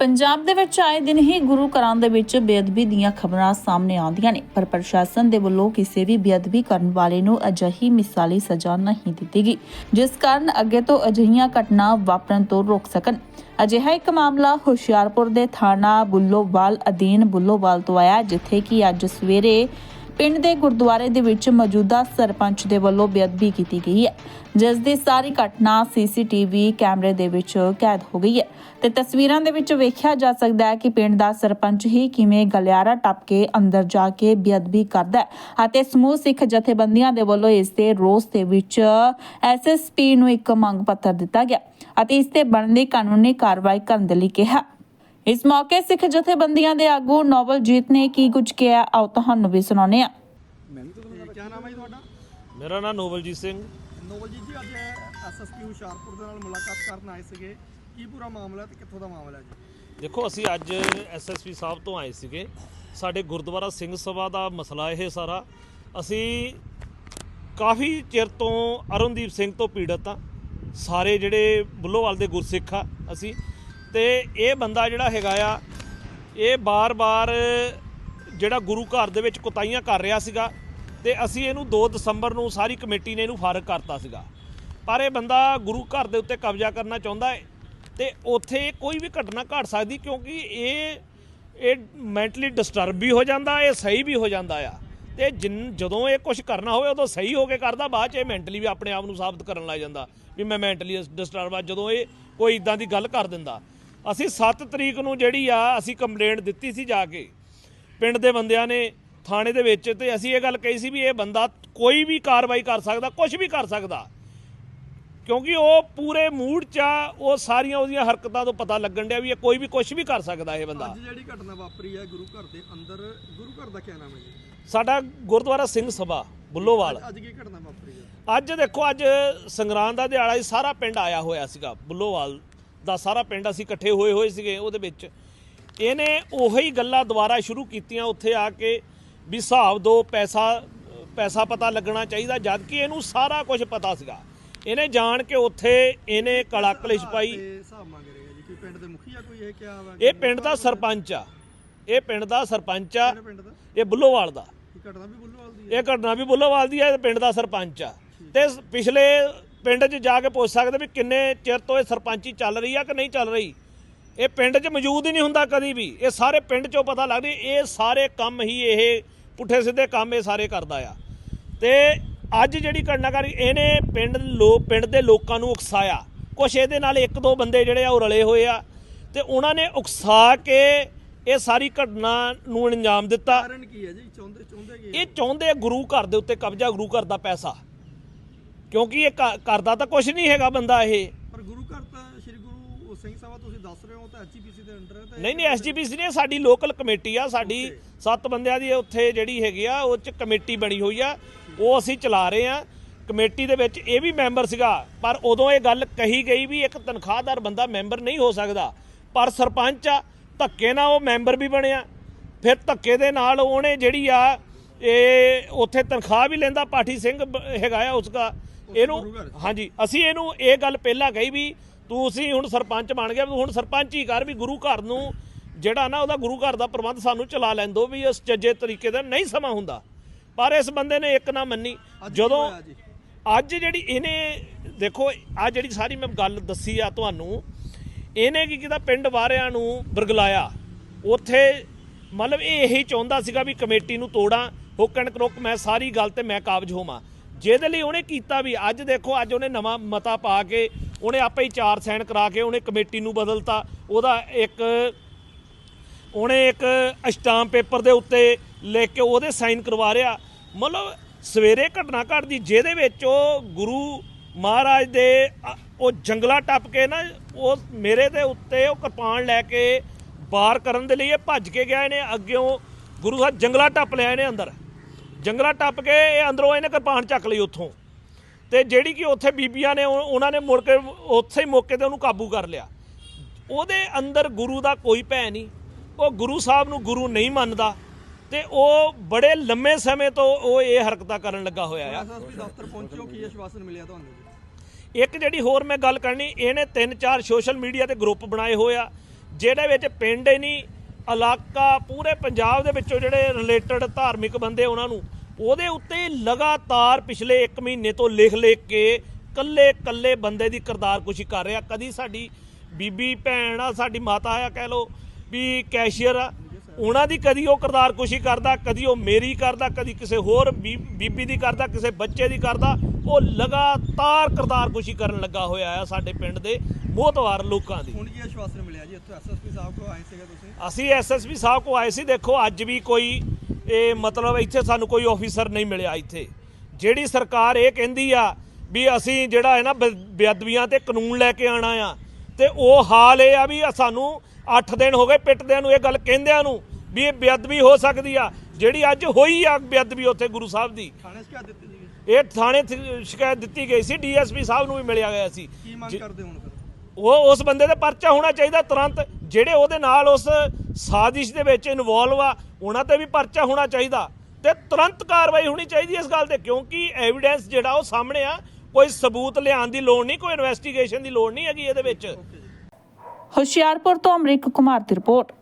ਪੰਜਾਬ ਦੇ ਵਿੱਚ ਆਏ ਦਿਨ ਹੀ ਗੁਰੂ ਘਰਾਂ ਦੇ ਵਿੱਚ ਬੇਅਦਬੀ ਦੀਆਂ ਖਬਰਾਂ ਸਾਹਮਣੇ ਆਉਂਦੀਆਂ ਨੇ, ਪਰ ਪ੍ਰਸ਼ਾਸਨ ਦੇ ਵੱਲੋਂ ਕਿਸੇ ਵੀ ਬੇਅਦਬੀ ਕਰਨ ਵਾਲੇ ਨੂੰ ਅਜਿਹੀ ਮਿਸਾਲੀ ਸਜ਼ਾ ਨਹੀਂ ਦਿੱਤੀ ਗਈ, ਜਿਸ ਕਾਰਨ ਅੱਗੇ ਤੋਂ ਅਜਿਹੀਆਂ ਘਟਨਾ ਵਾਪਰਨ ਤੋਂ ਰੋਕ ਸਕਣ। ਅਜਿਹਾ ਇੱਕ ਮਾਮਲਾ ਹੁਸ਼ਿਆਰਪੁਰ ਦੇ ਥਾਣਾ ਬੁੱਲੋਵਾਲ ਅਧੀਨ ਬੁੱਲੋਵਾਲ ਤੋਂ ਆਇਆ, ਜਿੱਥੇ ਕਿ ਅੱਜ ਸਵੇਰੇ ਪਿੰਡ ਦੇ ਗੁਰਦੁਆਰੇ ਦੇ ਵਿੱਚ ਮੌਜੂਦਾ ਸਰਪੰਚ ਦੇ ਵੱਲੋਂ ਬੇਅਦਬੀ ਕੀਤੀ ਗਈ ਹੈ, ਜਿਸ ਦੀ ਸਾਰੀ ਘਟਨਾ ਸੀਸੀਟੀਵੀ ਕੈਮਰੇ ਦੇ ਵਿੱਚ ਕੈਦ ਹੋ ਗਈ ਹੈ। ਤੇ ਤਸਵੀਰਾਂ ਦੇ ਵਿੱਚ ਵੇਖਿਆ ਜਾ ਸਕਦਾ ਹੈ ਕਿ ਪਿੰਡ ਦਾ ਸਰਪੰਚ ਹੀ ਕਿਵੇਂ ਗਲਿਆਰਾ ਟੱਪ ਕੇ ਅੰਦਰ ਜਾ ਕੇ ਬੇਅਦਬੀ ਕਰਦਾ ਹੈ ਅਤੇ ਸਮੂਹ ਸਿੱਖ ਜਥੇਬੰਦੀਆਂ ਦੇ ਵੱਲੋਂ ਇਸ ਦੇ ਰੋਸ ਦੇ ਵਿੱਚ ਐਸਐਸਪੀ ਨੂੰ ਇੱਕ ਮੰਗ ਪੱਤਰ ਦਿੱਤਾ ਗਿਆ ਅਤੇ ਇਸ ਤੇ ਬਣਦੀ ਕਾਨੂੰਨੀ ਕਾਰਵਾਈ ਕਰਨ ਦੇ ਲਈ ਕਿਹਾ। ਇਸ ਮੌਕੇ ਸਿੱਖ ਜਥੇਬੰਦੀਆਂ ਦੇ ਆਗੂ ਨੋਬਲਜੀਤ ਨੇ ਕੀ ਕੁਝ ਕਿਹਾ ਆਓ ਤੁਹਾਨੂੰ ਵੀ ਸੁਣਾਉਂਦੇ ਹਾਂ। ਕੀ ਨਾਮ ਹੈ ਜੀ ਤੁਹਾਡਾ ਮੇਰਾ ਨਾਮ ਨੋਬਲਜੀਤ ਸਿੰਘ। ਨੋਬਲਜੀਤ ਜੀ ਅੱਜ ਐਸਐਸਪੀ ਹੁਸ਼ਿਆਰਪੁਰ ਦੇ ਨਾਲ ਮੁਲਾਕਾਤ ਕਰਨ ਆਏ ਸੀਗੇ। ਕੀ ਪੂਰਾ ਮਾਮਲਾ ਤੇ ਕਿੱਥੋਂ ਦਾ ਮਾਮਲਾ ਜੀ? ਦੇਖੋ ਅਸੀਂ ਅੱਜ ਐਸਐਸਪੀ ਸਾਹਿਬ ਤੋਂ ਆਏ ਸੀਗੇ। ਸਾਡੇ ਗੁਰਦੁਆਰਾ ਸਿੰਘ ਸਭਾ ਦਾ ਮਸਲਾ ਇਹ ਸਾਰਾ। ਅਸੀਂ ਕਾਫੀ ਚਿਰ ਤੋਂ ਅਰੁਣਦੀਪ ਸਿੰਘ ਤੋਂ ਪੀੜਤ ਆ ਸਾਰੇ ਜਿਹੜੇ ਬੁੱਲੋਵਾਲ ਦੇ ਗੁਰਸਿੱਖ ਆ ਅਸੀਂ ਤੇ ਇਹ ਬੰਦਾ ਜਿਹੜਾ ਹੈਗਾ ਆ, ਇਹ ਬਾਰ-ਬਾਰ ਜਿਹੜਾ ਗੁਰੂ ਘਰ ਦੇ ਵਿੱਚ ਕੁਤਾਈਆਂ ਕਰ ਰਿਹਾ ਸੀਗਾ ਤੇ ਅਸੀਂ ਇਹਨੂੰ 2 ਦਸੰਬਰ ਨੂੰ ਸਾਰੀ ਕਮੇਟੀ ਨੇ ਇਹਨੂੰ ਫਾਰਗ ਕਰਤਾ ਸੀਗਾ। ਪਰ ਇਹ ਬੰਦਾ ਗੁਰੂ ਘਰ ਦੇ ਉੱਤੇ ਕਬਜ਼ਾ ਕਰਨਾ ਚਾਹੁੰਦਾ ਹੈ ਤੇ ਉੱਥੇ ਕੋਈ ਵੀ ਘਟਨਾ ਘਟ ਸਕਦੀ ਕਿਉਂਕਿ ਇਹ ਇਹ ਮੈਂਟਲੀ ਡਿਸਟਰਬ ਵੀ ਹੋ ਜਾਂਦਾ, ਇਹ ਸਹੀ ਵੀ ਹੋ ਜਾਂਦਾ ਆ। ਤੇ ਜਿਨ- ਜਦੋਂ ਇਹ ਕੁਝ ਕਰਨਾ ਹੋਵੇ ਉਦੋਂ ਸਹੀ ਹੋ ਕੇ ਕਰਦਾ, ਬਾਅਦ ਚ ਇਹ ਮੈਂਟਲੀ ਵੀ ਆਪਣੇ ਆਪ ਨੂੰ ਸਾਬਤ ਕਰਨ ਲੱਗ ਜਾਂਦਾ ਵੀ ਮੈਂ ਮੈਂਟਲੀ ਡਿਸਟਰਬ ਆ, ਜਦੋਂ ਇਹ ਕੋਈ ਇਦਾਂ ਦੀ ਗੱਲ ਕਰ ਦਿੰਦਾ। ਅਸੀਂ 7 ਤਰੀਕ ਨੂੰ ਜਿਹੜੀ ਆ ਅਸੀਂ ਕੰਪਲੇਂਟ ਦਿੱਤੀ ਸੀ ਜਾ ਕੇ ਪਿੰਡ ਦੇ ਬੰਦਿਆਂ ਨੇ ਥਾਣੇ ਦੇ ਵਿੱਚ ਤੇ ਅਸੀਂ ਇਹ ਗੱਲ ਕਹੀ ਸੀ ਵੀ ਇਹ ਬੰਦਾ ਕੋਈ ਵੀ ਕਾਰਵਾਈ ਕਰ ਸਕਦਾ ਕੁਝ ਵੀ ਕਰ ਸਕਦਾ। ਕਿਉਂਕਿ ਉਹ ਪੂਰੇ ਮੂਡ 'ਚ ਆ ਉਹ ਸਾਰੀਆਂ ਉਹਦੀਆਂ ਹਰਕਤਾਂ ਤੋਂ ਪਤਾ ਲੱਗਣ ਡਿਆ ਵੀ ਇਹ ਕੋਈ ਵੀ ਕੁਝ ਵੀ ਕਰ ਸਕਦਾ ਇਹ ਬੰਦਾ। ਅੱਜ ਜਿਹੜੀ ਘਟਨਾ ਵਾਪਰੀ ਹੈ ਗੁਰੂ ਘਰ ਦੇ ਅੰਦਰ ਗੁਰੂ ਘਰ ਦਾ ਕੀ ਨਾਮ ਹੈ ਜੀ? ਸਾਡਾ ਗੁਰਦੁਆਰਾ ਸਿੰਘ ਸਭਾ ਬੁੱਲੋਵਾਲ। ਅੱਜ ਕੀ ਘਟਨਾ ਵਾਪਰੀ ਹੈ? ਅੱਜ ਦੇਖੋ ਅੱਜ ਸੰਗਰਾਂਦ ਦਾ ਦਿਹਾੜਾ ਸਾਰਾ ਪਿੰਡ ਆਇਆ ਹੋਇਆ ਸੀਗਾ ਬੁੱਲੋਵਾਲ ਦਾ ਸਾਰਾ ਪਿੰਡ ਅਸੀਂ ਇਕੱਠੇ ਹੋਏ ਹੋਏ ਸੀਗੇ ਉਹਦੇ ਵਿੱਚ। ਇਹਨੇ ਉਹੀ ਗੱਲਾਂ ਦੁਬਾਰਾ ਸ਼ੁਰੂ ਕੀਤੀਆਂ ਉੱਥੇ ਆ ਕੇ ਵੀ ਹਿਸਾਬ ਦੋ ਪੈਸਾ ਪੈਸਾ ਪਤਾ ਲੱਗਣਾ ਚਾਹੀਦਾ ਜਦ ਕਿ ਇਹਨੂੰ ਸਾਰਾ ਕੁਝ ਪਤਾ ਸੀਗਾ। ਇਹਨੇ ਜਾਣ ਕੇ ਉੱਥੇ ਇਹਨੇ ਕਲਾ ਕਲਿਸ਼ ਪਾਈ। ਤੇ ਹਿਸਾਬ ਮੰਗ ਰਹੇ ਹੈ ਜੀ ਕੋਈ ਪਿੰਡ ਦੇ ਮੁਖੀਆ ਕੋਈ ਇਹ ਕਿਹਾ ਵਾ ਇਹ ਪਿੰਡ ਦਾ ਸਰਪੰਚ ਆ। ਇਹ ਪਿੰਡ ਦਾ ਸਰਪੰਚ ਆ। ਇਹ ਬੁੱਲੋਵਾਲ ਦਾ। ਇਹ ਘਟਨਾ ਵੀ ਬੁੱਲੋਵਾਲ ਦੀ ਹੈ ਇਹ ਘਟਨਾ ਵੀ ਬੁੱਲੋਵਾਲ ਦੀ ਹੈ ਪਿੰਡ ਦਾ ਸਰਪੰਚ ਆ। ਤੇ ਪਿਛਲੇ ਪਿੰਡ 'ਚ ਜਾ ਕੇ ਪੁੱਛ ਸਕਦੇ ਵੀ ਕਿੰਨੇ ਚਿਰ ਤੋਂ ਇਹ ਸਰਪੰਚੀ ਚੱਲ ਰਹੀ ਆ ਕਿ ਨਹੀਂ ਚੱਲ ਰਹੀ? ਇਹ ਪਿੰਡ 'ਚ ਮੌਜੂਦ ਹੀ ਨਹੀਂ ਹੁੰਦਾ ਕਦੀ ਵੀ। ਇਹ ਸਾਰੇ ਪਿੰਡ 'ਚੋਂ ਪਤਾ ਲੱਗਦੀ ਇਹ ਸਾਰੇ ਕੰਮ ਹੀ ਇਹ ਪੁੱਠੇ ਸਿੱਧੇ ਕੰਮ ਇਹ ਸਾਰੇ ਕਰਦਾ ਆ। ਤੇ ਅੱਜ ਜਿਹੜੀ ਘਟਨਾਕਾਰੀ ਇਹਨੇ ਪਿੰਡ ਲੋਕ ਪਿੰਡ ਦੇ ਲੋਕਾਂ ਨੂੰ ਉਕਸਾਇਆ। ਕੁਛ ਇਹਦੇ ਨਾਲ ਇੱਕ ਦੋ ਬੰਦੇ ਜਿਹੜੇ ਆ ਉਹ ਰਲੇ ਹੋਏ ਆ। ਤੇ ਉਹਨਾਂ ਨੇ ਉਕਸਾ ਕੇ ਇਹ ਸਾਰੀ ਘਟਨਾ ਨੂੰ ਅੰਜਾਮ ਦਿੱਤਾ। ਕਾਰਨ ਕੀ ਹੈ ਜੀ? ਚਾਹੁੰਦੇ ਚਾਹੁੰਦੇ ਕੀ ਇਹ ਚਾਹੁੰਦੇ ਗੁਰੂ ਘਰ ਦੇ ਉੱਤੇ ਕਬਜ਼ਾ ਗੁਰੂ ਘਰ ਦਾ ਪੈਸਾ। ਕਿਉਂਕਿ ਇਹ ਕਰਦਾ ਤਾਂ ਕੁਝ ਨਹੀਂ ਹੈਗਾ ਬੰਦਾ ਇਹ। ਪਰ ਗੁਰੂ ਘਰ ਤਾਂ ਸ੍ਰੀ ਗੁਰੂ ਸਿੰਘ ਸਾਹਿਬ ਤੁਸੀਂ ਦੱਸ ਰਹੇ ਹੋ ਤਾਂ ਐਚਪੀਸੀ ਦੇ ਅੰਡਰ ਹੈ ਤਾਂ ਨਹੀਂ ਨਹੀਂ ਐਸਜੀਪੀਸੀ ਨੇ ਸਾਡੀ ਲੋਕਲ ਕਮੇਟੀ ਆ ਸਾਡੀ ਸੱਤ ਬੰਦਿਆਂ ਦੀ ਉੱਥੇ ਜਿਹੜੀ ਹੈਗੀ ਆ ਉਹ ਚ ਕਮੇਟੀ ਬਣੀ ਹੋਈ ਆ। ਉਹ ਅਸੀਂ ਚਲਾ ਰਹੇ ਆ। ਕਮੇਟੀ ਦੇ ਵਿੱਚ ਇਹ ਵੀ ਮੈਂਬਰ ਸੀਗਾ ਪਰ ਉਦੋਂ ਇਹ ਗੱਲ ਕਹੀ ਗਈ ਵੀ ਇੱਕ ਤਨਖਾਹਦਾਰ ਬੰਦਾ ਮੈਂਬਰ ਨਹੀਂ ਹੋ ਸਕਦਾ। ਪਰ ਸਰਪੰਚ ਆ ਧੱਕੇ ਨਾਲ ਉਹ ਮੈਂਬਰ ਵੀ ਬਣਿਆ। ਫਿਰ ਧੱਕੇ ਦੇ ਨਾਲ ਉਹਨੇ ਜਿਹੜੀ ਆ ਇਹ ਉੱਥੇ ਤਨਖਾਹ ਵੀ ਲੈਂਦਾ ਪਾਠੀ ਸਿੰਘ ਹੈਗਾ ਆ ਉਸਦਾ। ਇਹਨੂੰ। ਹਾਂਜੀ ਅਸੀਂ ਇਹਨੂੰ ਇਹ ਗੱਲ ਪਹਿਲਾਂ ਕਹੀ ਵੀ ਤੂੰ ਅਸੀਂ ਹੁਣ ਸਰਪੰਚ ਬਣ ਗਿਆ ਤੂੰ ਹੁਣ ਸਰਪੰਚ ਹੀ ਕਰ ਵੀ ਗੁਰੂ ਘਰ ਨੂੰ ਜਿਹੜਾ ਨਾ ਉਹਦਾ ਗੁਰੂ ਘਰ ਦਾ ਪ੍ਰਬੰਧ ਸਾਨੂੰ ਚਲਾ ਲੈਣ ਦੋ ਵੀ ਇਸ ਚੱਜੇ ਤਰੀਕੇ ਦਾ ਨਹੀਂ ਸਮਾਂ ਹੁੰਦਾ ਪਰ ਇਸ ਬੰਦੇ ਨੇ ਇੱਕ ਨਾ ਮੰਨੀ ਜਦੋਂ? ਅੱਜ ਜਿਹੜੀ ਇਹਨੇ ਦੇਖੋ ਆ ਜਿਹੜੀ ਸਾਰੀ ਮੈਂ ਗੱਲ ਦੱਸੀ ਆ ਤੁਹਾਨੂੰ ਇਹਨੇ ਕੀ ਕੀਤਾ ਪਿੰਡ ਵਾਰਿਆਂ ਨੂੰ ਬਰਗਲਾਇਆ ਉੱਥੇ ਮਤਲਬ ਇਹ ਇਹੀ ਚਾਹੁੰਦਾ ਸੀਗਾ ਵੀ ਕਮੇਟੀ ਨੂੰ ਤੋੜਾਂ ਹੁੱਕ ਐਂਡ ਕਰੁੱਕ ਮੈਂ ਸਾਰੀ ਗੱਲ ਤੇ ਮੈਂ ਕਾਬਜ ਹੋਵਾਂ ਜਿਹਦੇ ਲਈ ਉਹਨੇ ਕੀਤਾ ਵੀ, ਅੱਜ ਦੇਖੋ, ਅੱਜ ਉਹਨੇ ਨਵਾਂ ਮਤਾ ਪਾ ਕੇ, ਉਹਨੇ ਆਪੇ ਹੀ ਚਾਰ ਸਾਈਨ ਕਰਾ ਕੇ ਉਹਨੇ ਕਮੇਟੀ ਨੂੰ ਬਦਲਤਾ। ਉਹਦਾ ਇੱਕ, ਉਹਨੇ ਇੱਕ ਅਸ਼ਟਾਮ ਪੇਪਰ ਦੇ ਉੱਤੇ ਲਿਖ ਕੇ ਉਹਦੇ ਸਾਈਨ ਕਰਵਾ ਰਿਆ ਮਤਲਬ ਸਵੇਰੇ ਘਟਨਾ ਘਟਦੀ, ਜਿਹਦੇ ਵਿੱਚ ਉਹ ਗੁਰੂ ਮਹਾਰਾਜ ਦੇ, ਉਹ ਜੰਗਲਾ ਟੱਪ ਕੇ ਨਾ, ਉਹ ਮੇਰੇ ਦੇ ਉੱਤੇ ਉਹ ਕਿਰਪਾਨ ਲੈ ਕੇ ਵਾਰ ਕਰਨ ਦੇ ਲਈ ਇਹ ਭੱਜ ਕੇ ਗਿਆ ਇਹਨੇ ਅੱਗਿਓਂ ਗੁਰੂ ਸਾਹਿਬ ਜੰਗਲਾ ਟੱਪ ਲਿਆ ਇਹਨੇ ਅੰਦਰ। ਜੰਗਲਾ ਟੱਪ ਕੇ ਇਹ ਅੰਦਰੋਂ ਇਹਨੇ ਕਿਰਪਾਨ ਚੱਕ ਲਈ ਉੱਥੋਂ। ਤੇ ਜਿਹੜੀ ਕਿ ਉੱਥੇ ਬੀਬੀਆਂ ਨੇ ਉਹ- ਉਹਨਾਂ ਨੇ ਮੁੜ ਕੇ ਉੱਥੇ ਹੀ ਮੌਕੇ ਤੇ ਉਹਨੂੰ ਕਾਬੂ ਕਰ ਲਿਆ। ਉਹਦੇ ਅੰਦਰ ਗੁਰੂ ਦਾ ਕੋਈ ਭੈ ਨਹੀਂ। ਉਹ ਗੁਰੂ ਸਾਹਿਬ ਨੂੰ ਗੁਰੂ ਨਹੀਂ ਮੰਨਦਾ। ਤੇ ਉਹ ਬੜੇ ਲੰਮੇ ਸਮੇਂ ਤੋਂ ਉਹ ਇਹ ਹਰਕਤਾਂ ਕਰਨ ਲੱਗਾ ਹੋਇਆ ਆ। ਐਸਐਸਪੀ ਦਫ਼ਤਰ ਪਹੁੰਚਿਓ ਕੀ ਆਸ਼ਵਾਸਨ ਮਿਲਿਆ ਤੁਹਾਨੂੰ? ਜੀ ਇੱਕ ਜਿਹੜੀ ਹੋਰ ਮੈਂ ਗੱਲ ਕਰਨੀ ਇਹਨੇ ਤਿੰਨ ਚਾਰ ਸੋਸ਼ਲ ਮੀਡੀਆ ਤੇ ਗਰੁੱਪ ਬਣਾਏ ਹੋਏ ਆ ਜਿਹੜੇ ਵਿੱਚ ਪਿੰਡ ਹੀ ਨਹੀਂ ਇਲਾਕਾ ਪੂਰੇ ਪੰਜਾਬ ਦੇ ਵਿੱਚੋਂ ਜਿਹੜੇ ਰਿਲੇਟਡ ਧਾਰਮਿਕ ਬੰਦੇ ਉਹਨਾਂ ਨੂੰ ਉਹਦੇ ਉੱਤੇ ਲਗਾਤਾਰ ਪਿਛਲੇ 1 ਮਹੀਨੇ ਤੋਂ ਲਿਖ ਲਿਖ ਕੇ ਕੱਲੇ ਕੱਲੇ ਬੰਦੇ ਦੀ ਕਿਰਦਾਰਕੁਸ਼ੀ ਕਰ ਰਿਹਾ। ਕਦੀ ਸਾਡੀ ਬੀਬੀ ਭੈਣ ਆ ਸਾਡੀ ਮਾਤਾ ਆ ਕਹਿ ਲੋ ਵੀ ਕੈਸ਼ੀਅਰ ਆ ਉਹਨਾਂ ਦੀ ਕਦੀ ਉਹ ਕਿਰਦਾਰਕੁਸ਼ੀ ਕਰਦਾ ਕਦੀ ਉਹ ਮੇਰੀ ਕਰਦਾ ਕਦੀ ਕਿਸੇ ਹੋਰ ਬੀਬੀ ਦੀ ਕਰਦਾ ਕਿਸੇ ਬੱਚੇ ਦੀ ਕਰਦਾ। ਉਹ ਲਗਾਤਾਰ ਕਿਰਦਾਰਕੁਸ਼ੀ ਕਰਨ ਲੱਗਾ ਹੋਇਆ ਆ ਸਾਡੇ ਪਿੰਡ ਦੇ ਮੋਹਤਵਾਰ ਲੋਕਾਂ ਦੀ। ਹੁਣ ਕੀ ਆਸ਼ਵਾਸਨ ਮਿਲਿਆ ਜੀ? ਇੱਥੋਂ ਐਸਐਸਪੀ ਸਾਹਿਬ ਕੋਲ ਆਏ ਸੀਗੇ ਤੁਸੀਂ? ਅਸੀਂ ਐਸਐਸਪੀ ਸਾਹਿਬ ਕੋ ਆਏ ਸੀ। ਦੇਖੋ ਅੱਜ ਵੀ ਕੋਈ ਇਹ ਮਤਲਬ ਇੱਥੇ ਸਾਨੂੰ ਕੋਈ ਆਫੀਸਰ ਨਹੀਂ ਮਿਲਿਆ ਇੱਥੇ। ਜਿਹੜੀ ਸਰਕਾਰ ਇਹ ਕਹਿੰਦੀ ਆ ਵੀ ਅਸੀਂ ਜਿਹੜਾ ਹੈ ਨਾ ਬੇਅਦਬੀਆਂ ਤੇ ਕਾਨੂੰਨ ਲੈ ਕੇ ਆਣਾ ਆ ਤੇ ਉਹ ਹਾਲ ਇਹ ਆ ਵੀ ਸਾਨੂੰ 8 ਦਿਨ ਹੋ ਗਏ ਪਿੱਟਦਿਆਂ ਨੂੰ ਇਹ ਗੱਲ ਕਹਿੰਦਿਆਂ ਨੂੰ ਵੀ ਇਹ ਬੇਅਦਬੀ ਹੋ ਸਕਦੀ ਆ। ਜਿਹੜੀ ਅੱਜ ਹੋਈ ਆ ਬੇਅਦਬੀ ਉੱਥੇ ਗੁਰੂ ਸਾਹਿਬ ਦੀ। ਇਹ ਥਾਣੇ ਸ਼ਿਕਾਇਤ ਦਿੱਤੀ ਗਈ ਸੀ ਡੀਐਸਪੀ ਸਾਹਿਬ ਨੂੰ ਵੀ ਮਿਲਿਆ ਗਿਆ ਸੀ। ਕੀ ਮੰਗ ਜੀ- ਕਰਦੇ ਹੁਣ ਫਿਰ? ਉਹ ਉਸ ਬੰਦੇ ਤੇ ਪਰਚਾ ਹੋਣਾ ਚਾਹੀਦਾ ਤੁਰੰਤ ਜਿਹੜੇ ਉਹਦੇ ਨਾਲ ਉਸ ਸਾਜ਼ਿਸ਼ ਦੇ ਵਿੱਚ ਇਨਵੋਲਵ ਆ, ਉਹਨਾਂ ਤੇ ਵੀ ਪਰਚਾ ਹੋਣਾ ਚਾਹੀਦਾ ਤੇ ਤੁਰੰਤ ਕਾਰਵਾਈ ਹੋਣੀ ਚਾਹੀਦੀ ਇਸ ਗੱਲ ਤੇ, ਕਿਉਂਕਿ ਐਵੀਡੈਂਸ ਜਿਹੜਾ ਉਹ ਸਾਹਮਣੇ ਆ, ਕੋਈ ਸਬੂਤ ਲਿਆਉਣ ਦੀ ਲੋੜ ਨਹੀਂ, ਕੋਈ ਇਨਵੈਸਟੀਗੇਸ਼ਨ ਦੀ ਲੋੜ ਨਹੀਂ ਹੈਗੀ ਇਹਦੇ ਵਿੱਚ। ਹੁਸ਼ਿਆਰਪੁਰ ਤੋਂ ਅਮਰੀਕ ਕੁਮਾਰ ਦੀ ਰਿਪੋਰਟ।